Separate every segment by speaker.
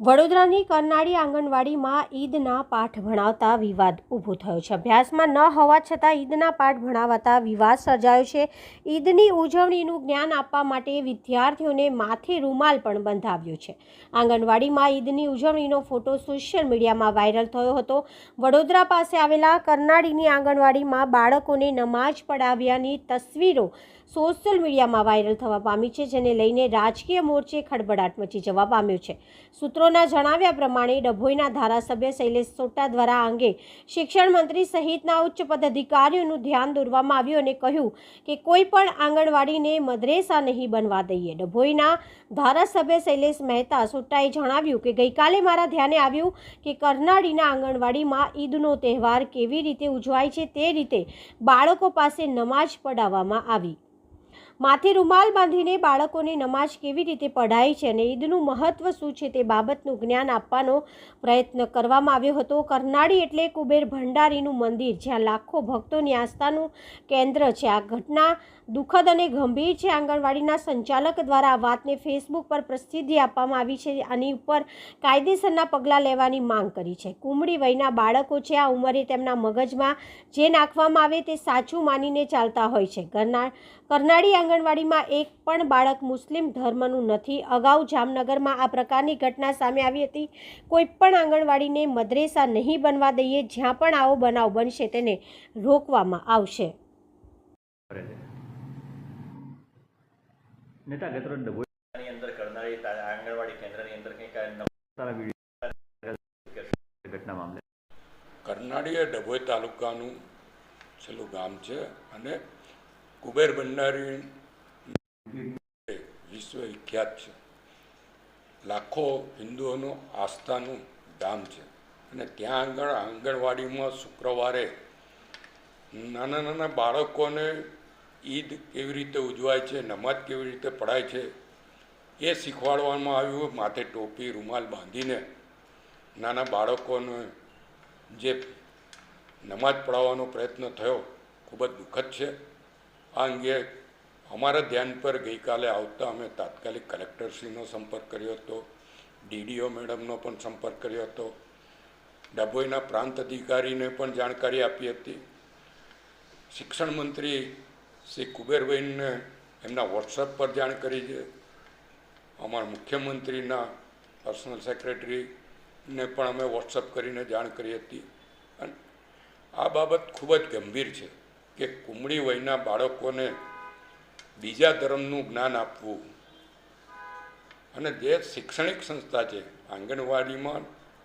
Speaker 1: વડોદરાની કરનાળી આંગણવાડીમાં ઈદના પાઠ ભણાવતા વિવાદ ઊભો થયો છે. અભ્યાસમાં ન હોવા છતાં ઈદના પાઠ ભણાવતા વિવાદ સર્જાયો છે. ઈદની ઉજવણીનું જ્ઞાન આપવા માટે વિદ્યાર્થીઓને માથે રૂમાલ પણ બંધાવ્યો છે. આંગણવાડીમાં ઈદની ઉજવણીનો ફોટો સોશિયલ મીડિયામાં વાયરલ થયો હતો. વડોદરા પાસે આવેલા કરનાળીની આંગણવાડીમાં બાળકોને નમાઝ પઢાવ્યાની તસવીરો સોશિયલ મીડિયામાં વાયરલ થવા પામી છે, જેને લઈને રાજકીય મોરચે ખળબડાટ મચી જવા પામ્યો છે. સૂત્રોના જણાવ્યા પ્રમાણે ડભોઈના ધારાસભ્ય શૈલેષ સોટા દ્વારા અંગે શિક્ષણ મંત્રી સહિતના ઉચ્ચ પદાધિકારીઓનું ધ્યાન દોરવામાં આવ્યું અને કહ્યું કે કોઈ પણ આંગણવાડીને મદ્રેસા નહીં બનવા દઈએ. ડભોઈના ધારાસભ્ય શૈલેષ મહેતા સોટાએ જણાવ્યું કે ગઈકાલે મારા ધ્યાને આવ્યું કે કરનાળીના આંગણવાડીમાં ઈદનો તહેવાર કેવી રીતે ઉજવાય છે તે રીતે બાળકો પાસે નમાઝ પઢાવવામાં આવી. માથે રૂમાલ બાંધીને બાળકોને નમાઝ કેવી રીતે પઢાય છે અને ઈદનું મહત્વ શું છે તે બાબતનું જ્ઞાન આપવાનો પ્રયત્ન કરવામાં આવ્યો હતો. કરનાળી એટલે કુબેર ભંડારીનું મંદિર, જ્યાં લાખો ભક્તોની આસ્થાનું કેન્દ્ર છે. આ ઘટના દુઃખદ અને ગંભીર છે. આંગણવાડીના સંચાલક દ્વારા આ વાતને ફેસબુક પર પ્રસિદ્ધિ આપવામાં આવી છે. આની ઉપર કાયદેસરના પગલાં લેવાની માંગ કરી છે. કુમળી વયના બાળકો છે. આ ઉંમરે તેમના મગજમાં જે નાખવામાં આવે તે સાચું માનીને ચાલતા હોય છે. કરનાળ કરનાળી આંગણવાડીમાં એક પણ બાળક મુસ્લિમ ધર્મનું નથી. અગાઉ જામનગરમાં આ પ્રકારની ઘટના સામે આવી હતી. કોઈ પણ આંગણવાડીને મદ્રેસા નહીં બનવા દઈએ જ્યાં પણ આવો બનાવ બનશે તેને રોકવામાં આવશે.
Speaker 2: નેતા ગતરોજ
Speaker 3: અંદર કરનારી આંગણવાડી કેન્દ્રની અંદર કંઈક આ નવ-
Speaker 2: તારા વીડિયો ઘટના મામલે.
Speaker 4: કરનાળી એ ડભોઈ તાલુકાનું છેલ્લું ગામ છે અને કુબેર ભંડારી વિશ્વ વિખ્યાત છે. લાખો હિન્દુઓનું આસ્થાનું ધામ છે. અને ત્યાં આગળ આંગણવાડીમાં શુક્રવારે નાના નાના બાળકોને ઈદ કેવી રીતે ઉજવાય છે નમાજ કેવી રીતે પઢાય છે, એ શીખવાડવામાં આવ્યું માથે ટોપી, રૂમાલ બાંધીને નાના બાળકોને જે નમાજ પઢાવવાનો પ્રયત્ન થયો, ખૂબ જ દુઃખદ છે. આ અંગે અમારા ધ્યાન પર ગઈકાલે આવતા અમે તાત્કાલિક કલેક્ટરશ્રીનો સંપર્ક કર્યો હતો, ડીડીઓ મેડમનો પણ સંપર્ક કર્યો હતો. ડભોઈના પ્રાંત અધિકારીને પણ જાણકારી આપી હતી. શિક્ષણ મંત્રી શ્રી કુબેરભાઈને એમના વોટ્સઅપ પર જાણ કરી છે. અમારા મુખ્યમંત્રીના પર્સનલ સેક્રેટરીને પણ અમે વોટ્સઅપ કરીને જાણ કરી હતી. અને આ બાબત ખૂબ જ ગંભીર છે. કે કુમળી વયના બાળકોને બીજા ધર્મનું જ્ઞાન આપવું. અને જે શૈક્ષણિક સંસ્થા છે, આંગણવાડીમાં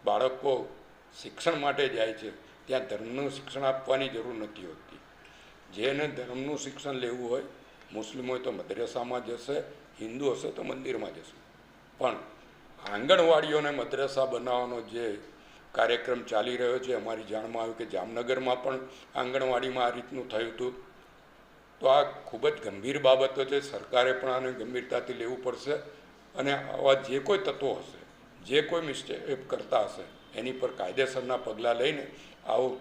Speaker 4: બાળકો શિક્ષણ માટે જાય છે, ત્યાં ધર્મનું શિક્ષણ આપવાની જરૂર નથી હોતી. જેને ધર્મનું શિક્ષણ લેવું હોય, મુસ્લિમ હોય તો મદ્રેસામાં જશે, હિન્દુ હશે તો મંદિરમાં જશે. પણ આંગણવાડીઓને મદ્રેસા બનાવવાનો જે કાર્યક્રમ ચાલી રહ્યો છે. અમારી જાણમાં આવ્યું કે જામનગરમાં પણ આંગણવાડીમાં આ રીતનું થયું હતું. તો આ ખૂબ જ ગંભીર બાબતો છે. સરકારે પણ આને ગંભીરતાથી લેવું પડશે અને આવા જે કોઈ તત્વો હશે, જે કોઈ મિસ્ટેક કરતા હશે, એની પર કાયદેસરના પગલાં લઈને આવું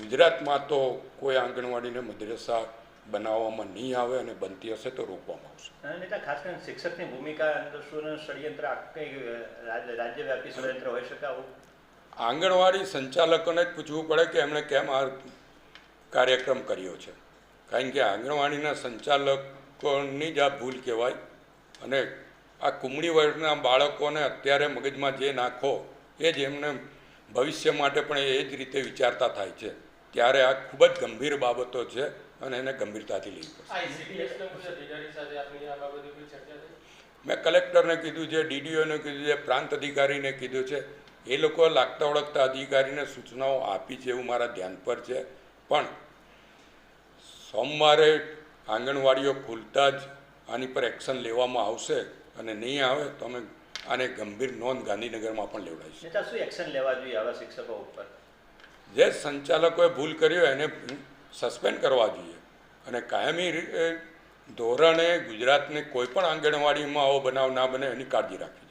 Speaker 4: ગુજરાતમાં તો કોઈ આંગણવાડીને મદ્રેસા બનાવવામાં નહીં આવે અને બનતી હશે તો રોકવામાં આવશે.
Speaker 3: નેતા, ખાસ કરીને શિક્ષકની ભૂમિકા અંદર શું ષડયંત્ર રાજ્યવ્યાપી ષડયંત્ર હોઈ શકે આવું?
Speaker 4: આંગણવાડી સંચાલકોને જ પૂછવું પડે કે એમણે કેમ આ કાર્યક્રમ કર્યો છે. કારણ કે આંગણવાડીના સંચાલકોની જ આ ભૂલ કહેવાય અને આ કુમળી વર્ગના બાળકોને અત્યારે મગજમાં જે નાખો એ જ એમને ભવિષ્ય માટે પણ એ જ રીતે વિચારતા થાય છે. ત્યારે આ ખૂબ જ ગંભીર બાબતો છે અને એને ગંભીરતાથી લેવી પડશે મેં કલેક્ટરને કીધું છે ડીડીઓને કીધું છે પ્રાંત અધિકારીને કીધું છે. એ લોકો લાગતા ઓળખતા અધિકારીને સૂચનાઓ આપી છે એવું મારા ધ્યાન પર છે. પણ સોમવારે આંગણવાડીઓ ખુલતા જ આની પર એક્શન લેવામાં આવશે અને નહીં આવે તો અમે આને ગંભીર નોંધ ગાંધીનગરમાં પણ લેવડાવીશું.
Speaker 3: શું એક્શન લેવા જોઈએ આવા શિક્ષકો ઉપર?
Speaker 4: જે સંચાલકોએ ભૂલ કર્યો એને સસ્પેન્ડ કરવા જોઈએ. અને કાયમી ધોરણે ગુજરાતને કોઈ પણ આંગણવાડીમાં આવો બનાવ ના બને એની કાળજી રાખવી.